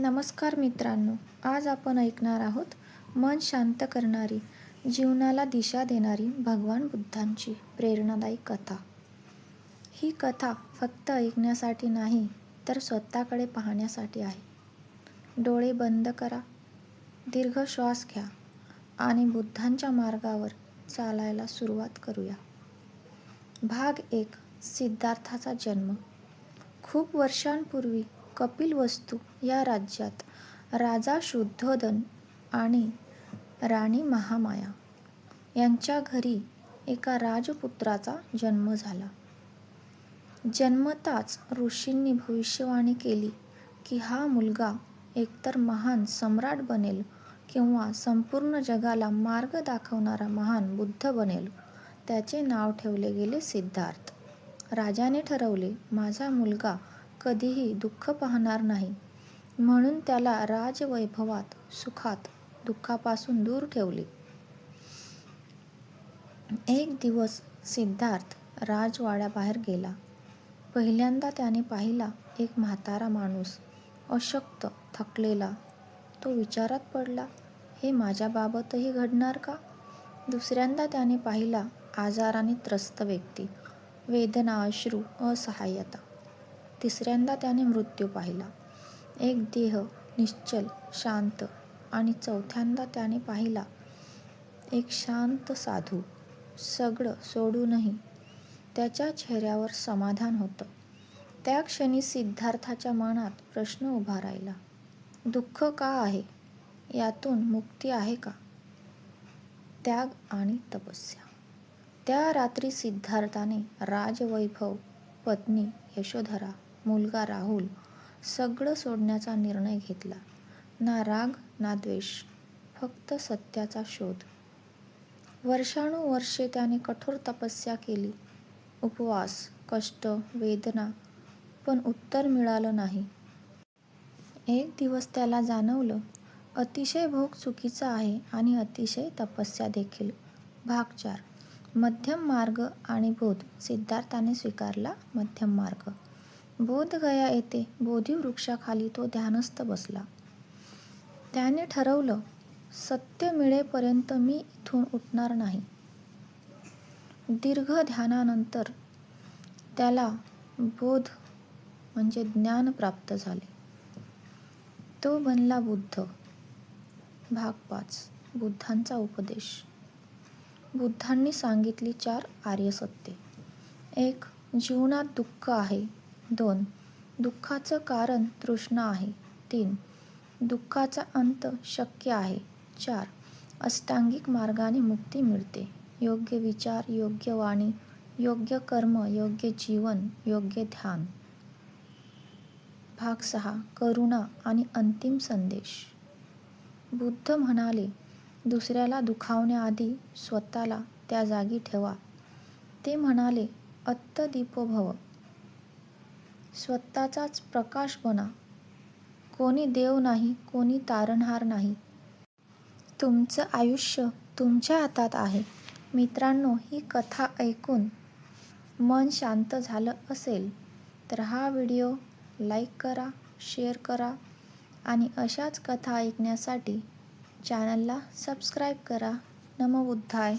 नमस्कार मित्रांनो आज आपण ऐकणार आहोत मन शांत करणारी जीवनाला दिशा देणारी भगवान बुद्धांची प्रेरणादायी कथा. ही कथा फक्त ऐकण्यासाठी नाही तर स्वतःकडे पाहण्यासाठी आहे. डोळे बंद करा दीर्घ श्वास घ्या आणि बुद्धांच्या मार्गावर चालायला सुरुवात करूया. भाग एक सिद्धार्थाचा जन्म. खूप वर्षांपूर्वी कपिलवस्तू या राज्यात राजा शुद्धोदन आणि राणी महामाया यांच्या घरी एका राजपुत्राचा जन्म झाला. जन्मताच ऋषींनी भविष्यवाणी केली की हा मुलगा एकतर महान सम्राट बनेल किंवा संपूर्ण जगाला मार्ग दाखवणारा महान बुद्ध बनेल त्याचे नाव ठेवले गेले सिद्धार्थ. राजाने ठरवले माझा मुलगा कधीही दुःख पाहणार नाही. म्हणून त्याला राजवैभवात सुखात दुःखापासून दूर ठेवले. एक दिवस सिद्धार्थ राजवाड्याबाहेर गेला. पहिल्यांदा त्याने पाहिला एक म्हातारा माणूस अशक्त थकलेला. तो विचारात पडला हे माझ्याबाबतही घडणार का? दुसऱ्यांदा त्याने पाहिला आजाराने त्रस्त व्यक्ती. वेदना अश्रू असहाय्यता तिसऱ्यांदा त्याने मृत्यू पाहिला. एक देह निश्चल शांत आणि चौथ्यांदा त्याने पाहिला. एक शांत साधू सगळं सोडूनही त्याच्या चेहऱ्यावर समाधान होतं. त्या क्षणी सिद्धार्थाच्या मनात प्रश्न उभा राहिला. दुःख का आहे? यातून मुक्ती आहे का? त्याग आणि तपस्या. त्या रात्री सिद्धार्थाने राजवैभव पत्नी यशोधरा मुलगा राहुल सगळं सोडण्याचा निर्णय घेतला. ना राग ना द्वेष फक्त सत्याचा शोध. वर्षानुवर्षे त्याने कठोर तपस्या केली. उपवास कष्ट वेदना पण उत्तर मिळालं नाही. एक दिवस त्याला जाणवलं अतिशय भोग चुकीचा आहे आणि अतिशय तपस्या देखील. भाग चार मध्यम मार्ग आणि बोध सिद्धार्थाने स्वीकारला मध्यम मार्ग. बोधगया येथे बोधिवृक्षाखाली तो ध्यानस्थ बसला. त्याने ठरवलं सत्य मिळेपर्यंत मी इथून उठणार नाही. दीर्घ ध्यानानंतर त्याला बोध म्हणजे ज्ञान प्राप्त झाले. तो बनला बुद्ध. भाग पाच. बुद्धांचा उपदेश. बुद्धांनी सांगितली चार आर्यसत्ये एक जीवनात दुःख आहे. दोन. दुःखाचं कारण तृष्णा आहे. तीन. दुःखाचा अंत शक्य आहे. चार. अष्टांगिक मार्गाने मुक्ती मिळते. योग्य विचार योग्य वाणी योग्य कर्म योग्य जीवन योग्य ध्यान. भाग सहा. करुणा आणि अंतिम संदेश. बुद्ध म्हणाले दुसऱ्याला दुखावण्याआधी स्वतःला त्या जागी ठेवा. ते म्हणाले अत्तदीपोभव. स्वतःचाच प्रकाश बना. कोणी देव नाही कोणी तारणहार नाही. तुमचं आयुष्य तुमच्या हातात आहे. मित्रांनो ही कथा ऐकून मन शांत झालं असेल तर हा व्हिडिओ लाईक करा शेअर करा आणि अशाच कथा ऐकण्यासाठी चॅनलला सबस्क्राईब करा. नमोबुद्धाय